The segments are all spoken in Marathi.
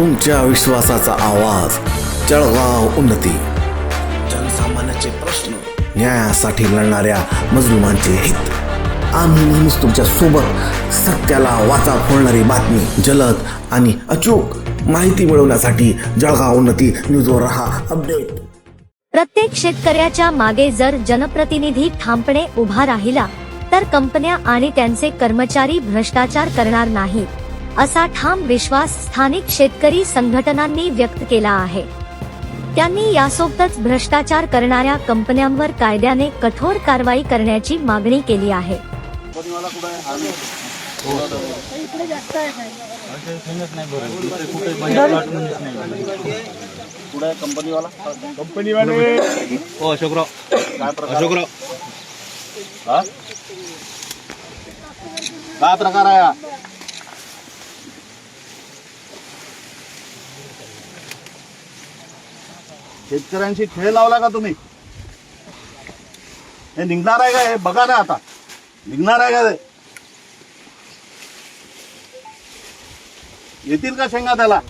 तुमच्या विश्वासाचा आवाज. जळगाव उन्नती. जनसामान्याचे प्रश्न न्यायासाठी लढणाऱ्या मजलुमांचे हित. आम्ही नेहमीच तुमच्यासोबत सत्याला वाचा फोडणारी बातमी जलद आणि अचूक माहिती मिळवण्यासाठी जळगाव उन्नती न्यूजवर रहा अपडेट. प्रत्येक शेतकऱ्याच्या मागे जर जनप्रतिनिधी ठामपणे उभा राहिला तर कंपन्या आणि त्यांचे कर्मचारी भ्रष्टाचार करणार नाहीत. असा ठाम विश्वास स्थानिक शेतकरी संघटनांनी व्यक्त केला आहे. त्यांनी यासोबतच भ्रष्टाचार करणाऱ्या कंपन्यांवर कायद्याने कठोर कारवाई करण्याची मागणी केली आहे. हो हा? काय प्रकार आहे शेतकऱ्यांशी खेळ लावला का तुम्ही? हे निघणार आहे का? हे बघा ना आता. निघणार आहे का ते? येतील का शेंगा त्याला?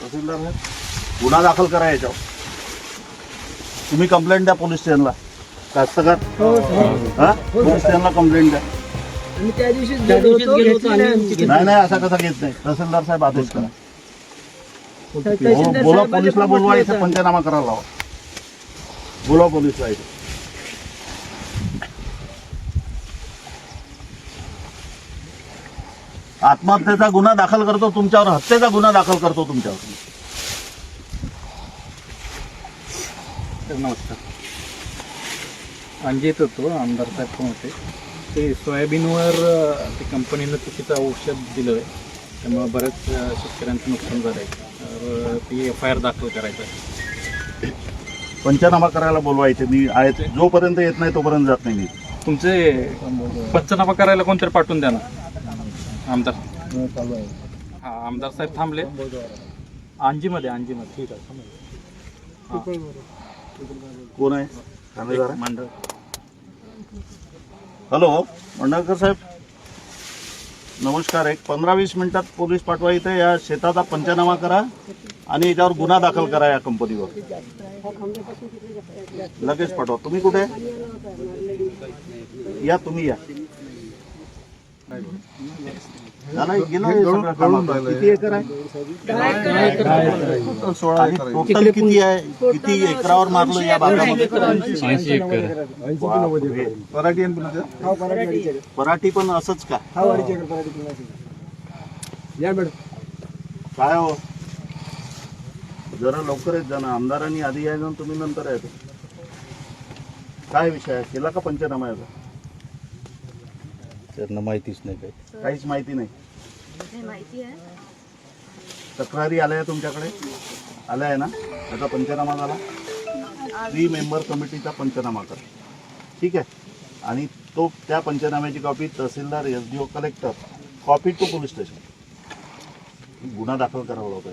तहसीलदार साहेब, गुन्हा दाखल करा याच्यावर. तुम्ही कंप्लेंट द्या पोलीस स्टेशनला. कास्तकार? हा पोलीस स्टेशनला कंप्लेंट द्या. त्या. नाही नाही असा कसा घेत नाही. तहसीलदार साहेब आदेश करा. तहसीलदार बोला- बोला साहेबांनी पोलीसला पण बोलवा म्हटलं इथे होतं. पंचनामा करायला लावा. बोलवा पोलीसला इथे. आत्महत्येचा गुन्हा दाखल करतो तुमच्यावर हत्येचा गुन्हा दाखल करतो तुमच्यावर. तर नमस्कार. अंजित होतो आमदार साहेब पण होते. ते सोयाबीनवर अ, ते कंपनीनं चुकीचं औषध दिलं आहे त्यामुळे बऱ्याच शेतकऱ्यांचं नुकसान झालं आहे तर ती एफ आय आर दाखल करायचं आहे. पंचनामा करायला बोलवा इथे? मी आहे जोपर्यंत येत नाही तोपर्यंत जात नाही मी. तुमचे पंचनामा करायला कोणतरी पाठवून द्या ना. आमदार. हा आमदार साहेब थांबले. अंजीमध्ये अंजीमध्ये ठीक आहे कोण आहे? ठाणेदार आहे? मंडळ. हॅलो मंडळकर साहेब. नमस्कार एक पंधरा वीस मिनिटात पोलीस पाठवा इथे. या शेताचा पंचनामा करा आणि याच्यावर गुन्हा दाखल करा या कंपनीवर. लगेच पाठवा. तुम्ही कुठे? या तुम्ही या. किती एकर आहे? आणि टोटल किती आहे? किती एकरावर मारलं या भागामध्ये. पराठी आणि? हा, पराठी पण असंच का? हा. या मॅडम. काय हो? जरा लवकर येत जा ना. आमदारांनी आधी यायचं तुम्ही नंतर यायचं. काय विषय आहे? केला का पंचनामा याचा? त्यांना माहितीच नाही काही. काहीच माहिती नाही. तक्रारी आल्या आहे तुमच्याकडे? आल्या आहे ना? त्याचा पंचनामा झाला. थ्री मेंबर कमिटीचा पंचनामा करा. ठीक आहे? आणि तो त्या पंचनाम्याची copy tehsildar S D O collector copy to police station गुन्हा दाखल करावा होता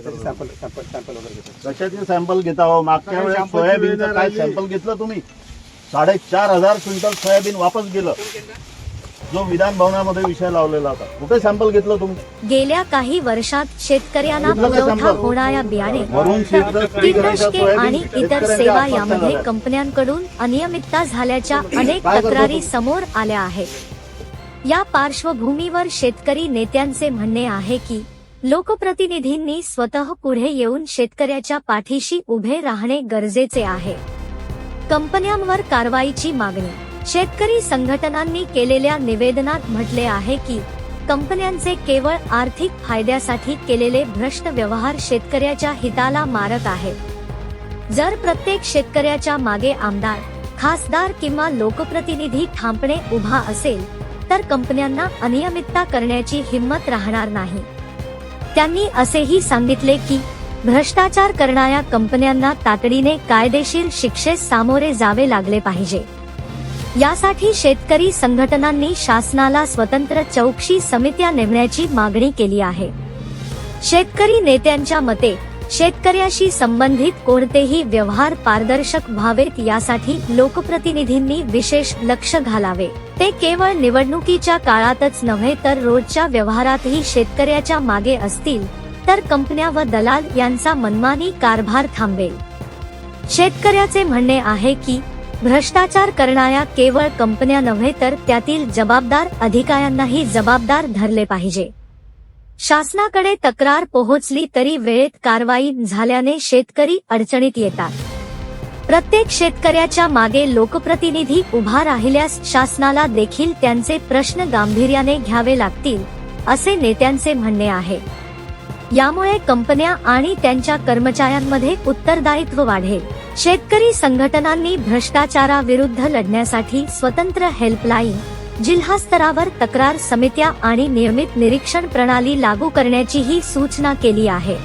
सॅम्पल सॅम्पल सॅम्पल वगैरे घेतो. कशाचे सॅम्पल घेता हो? मागच्या वेळेस सोयाबीनचं काय सॅम्पल घेतलं तुम्ही? साडेचार हजार क्विंटल सोयाबीन वापस गेलं. जो विधान भवनामध्ये विषय लावलेला होता कुठे सॅम्पल घेतलं तुम्ही गेल्या काही वर्षात शेतकऱ्यांना कुठलं काय पुरवठा संपलं? होणाऱ्या बियाणे वरून शेतकरी कीटकनाशके सोयाबीन आणि इतर शेतकऱ्यांच्या सेवा यामध्ये. कंपन्यांकडून अनियमितता झाल्याच्या अनेक काय करतो तक्रारी तू? समोर आल्या आहेत या पार्श्वभूमीवर शेतकरी नेत्यांचे म्हणणे आहे की लोकप्रतिनिधींनी स्वतः पुढे येऊन शेतकऱ्याच्या पाठीशी उभे राहणे गरजेचे आहे कंपन्यांवर कारवाईची मागणी शेतकरी संघटनांनी केलेल्या निवेदनात म्हटले आहे की कंपन्यांचे केवळ आर्थिक फायद्यासाठी केलेले भ्रष्ट व्यवहार शेतकऱ्याच्या हिताला मारक आहेत जर प्रत्येक शेतकऱ्याच्या मागे आमदार खासदार किंवा लोकप्रतिनिधी ठामपणे उभा असेल तर कंपन्यांना अनियमितता करण्याची हिंमत राहणार नाही. त्यांनी असेही सांगितले की भ्रष्टाचार करणाऱ्या कंपन्यांना तातडीने कायदेशीर शिक्षेस सामोरे जावे लागले पाहिजे. यासाठी शेतकरी संघटनांनी शासनाला स्वतंत्र चौकशी समित्या नेमण्याची मागणी केली आहे. शेतकरी नेत्यांच्या मते शेतकऱ्याशी संबंधित कोणतेही व्यवहार पारदर्शक व्हावेत यासाठी लोकप्रतिनिधींनी विशेष लक्ष घालावे. ते केवळ निवडणुकीच्या काळातच नव्हे तर रोजच्या व्यवहारातही शेतकऱ्याच्या मागे असतील तर कंपन्या व दलाल यांचा मनमानी कारभार थांबेल. शेतकऱ्याचे म्हणणे आहे की भ्रष्टाचार करणाऱ्या केवळ कंपन्या नव्हे तर त्यातील जबाबदार अधिकाऱ्यांनाही जबाबदार धरले पाहिजे. शासनाकडे तक्रार पोहोचली तरी वेळेत कारवाई झाल्याने शेतकरी अडचणीत येतात. प्रत्येक शेतकऱ्याच्या मागे लोकप्रतिनिधी उभा राहिल्यास शासनाला देखील त्यांचे प्रश्न गांभीर्याने घ्यावे लागतील असे नेत्यांचे म्हणणे आहे. यामुळे कंपन्या आणि त्यांच्या कर्मचाऱ्यांमध्ये उत्तरदायित्व वाढेल. शेतकरी संघटनांनी भ्रष्टाचाराविरुद्ध लढण्यासाठी स्वतंत्र हेल्पलाईन जिल्हा स्तरावर तक्रार समित्या आणि नियमित निरीक्षण प्रणाली लागू करण्याचीही सूचना केली आहे.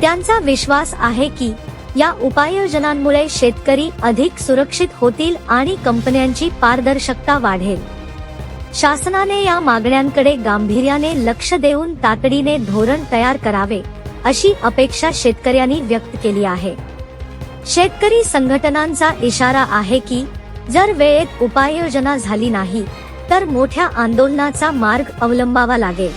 त्यांचा विश्वास आहे की या उपाययोजनांमुळे शेतकरी अधिक सुरक्षित होतील आणि कंपन्यांची पारदर्शकता वाढेल. शासनाने या मागण्यांकडे गांभीर्याने लक्ष देऊन तातडीने धोरण तयार करावे अशी अपेक्षा शेतकऱ्यांनी व्यक्त केली आहे. शेतकरी संघटनांचा इशारा आहे की जर वेळेत उपाययोजना झाली नाही तर मोठ्या आंदोलनाचा मार्ग अवलंबावा लागेल.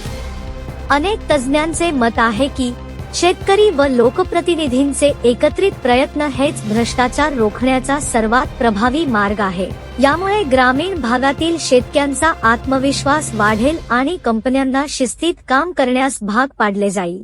अनेक तज्ज्ञांचे मत आहे की शेतकरी व लोकप्रतिनिधींचे एकत्रित प्रयत्न हेच भ्रष्टाचार रोखण्याचा सर्वात प्रभावी मार्ग आहे. यामुळे ग्रामीण भागातील शेतक्यांचा आत्मविश्वास वाढेल आणि कंपन्यांना शिस्तीत काम करण्यास भाग पाडले जाईल.